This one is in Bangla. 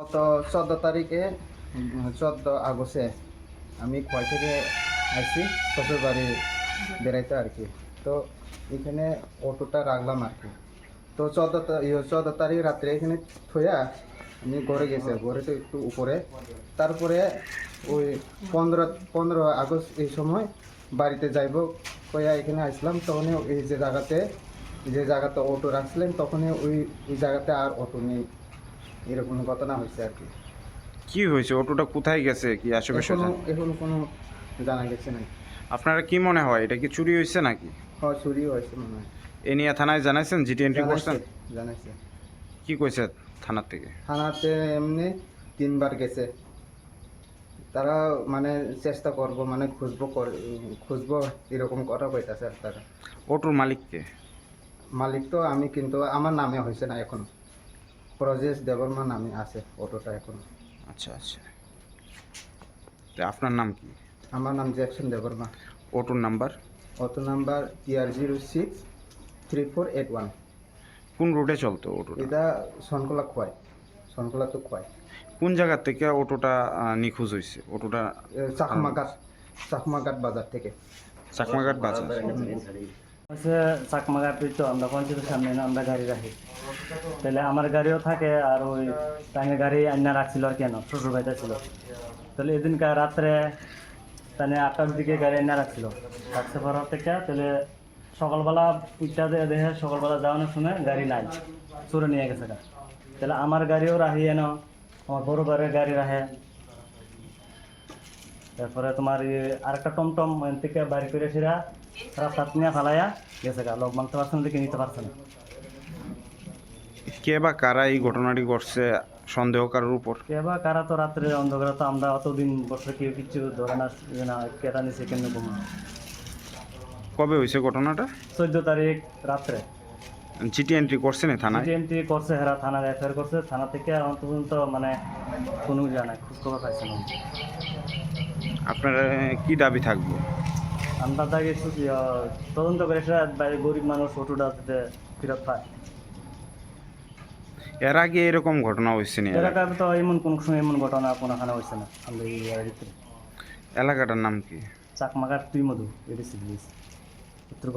গত চোদ্দ তারিখে চোদ্দ আগস্টে আমি খোয়াই থেকে আসছি শ্বশুর বাড়ি বেড়াইতে আর কি। তো এখানে অটোটা রাখলাম আর কি। তো চোদ্দ চোদ্দ তারিখ রাত্রে এখানে থইয়া আমি ঘরে গেছে ঘরে তো একটু উপরে। তারপরে ওই পনেরো পনেরো আগস্ট এই সময় বাড়িতে যাইব কইয়া এখানে আসলাম। তখন এই যে জায়গাতে যে জায়গাতে অটো রাখছিলেন, তখনই ওই ওই জায়গাতে আর অটো নেই। এরকম ঘটনা হয়েছে আর কি। কি হয়েছে? অটোটা কোথায় গেছে? কি আশেপাশে এখনও এখনও কোনো জানা গেছে না আপনারা কি মনে হয় এটা কি চুরি হয়েছে নাকি? হ্যাঁ চুরি হয়েছে মনে হয়। এ নিয়ে থানায় জানাইছেন? জিটি এন্ট্রি করছেন জানাইছে। কি কইছে থানার থেকে? থানাতে এমনি তিনবার গেছে। তারা মানে চেষ্টা করব মানে খুঁজবো খুঁজবো এরকম কথা কইতাছে আর তারা। অটোর মালিককে? মালিক তো আমি কিন্তু আমার নামে হয়েছে না এখন। প্রজেশ দেবর্মা নামে আছে অটোটা এখন। আচ্ছা আচ্ছা। তা আপনার নাম কি? আমার নাম জ্যাকসন দেবর্মা। অটোর number? Auto number TR zero six three four eight one. কোন রুটে চলতো অটোটা? এটা সনকলা খোয়াই সনকলা তো খোয়াই। কোন জায়গা থেকে অটোটা আহ, নিখোঁজ হয়েছে অটোটা চাকমাঘাট চাকমাঘাট বাজার থেকে। চাকমাঘাট বাজার। হচ্ছে চাকমাঘাট তো আমরা পঞ্চায়েতের সামনে আমরা গাড়ি রাখি। তাহলে আমার গাড়িও থাকে আর ওই তাকে গাড়ি আইনা রাখছিল আর কেন? শ্বশুর বাড়িতে ছিল। তাহলে এদিনকার রাত্রে তাহলে আটটার দিকে গাড়ি আইনা রাখছিল। রাখতে পারার থেকে তাহলে সকালবেলা পিঠটা দিয়ে দেখে সকালবেলা যাওয়ানোর সময় গাড়ি নাই, চুরে নিয়ে গেছে। তাহলে আমার গাড়িও রাখি এনো, আমার বড় বাড়ির গাড়ি রাখে। তারপরে তোমার আরেকটা টমটম থেকে বাড়ি করে সেরা রাস্তা নিয়ে ফালাইয়া গেছে গা। লোক মানতে পারছে না দেখে নিতে পারছে না। কে বা কারা এই ঘটনাটি ঘটছে সন্দেহ কারোর উপর? কে বা কারা তো রাত্রে অন্ধকার তো আমরা অতদিন বসে কেউ কিছু ধরে না না কেটা নিছে কেন ঘুমা কবে হয়েছে ঘটনাটা? চোদ্দ তারিখ রাত্রে। জিটি এন্ট্রি করছেন এই থানায়? জিএমটি করছে হেরা থানার এফআইআর করছে। থানা থেকে আর পর্যন্ত মানে কোনো জানায় খোঁজ খবর পাইছে না। আপনার কি দাবি থাকবে? আমরা তাকে তদন্ত করে সেটা গরিব মানুষ ওটুটা ফেরত পায়। এর আগে এরকম ঘটনা হয়েছে না? এর আগে? তো এমন কোন সময় এমন ঘটনা কোনোখানে হয়েছে না আমাদের এই এলাকাটার নাম কি? চাকমাঘাট তুই মধু এডিসি উত্তর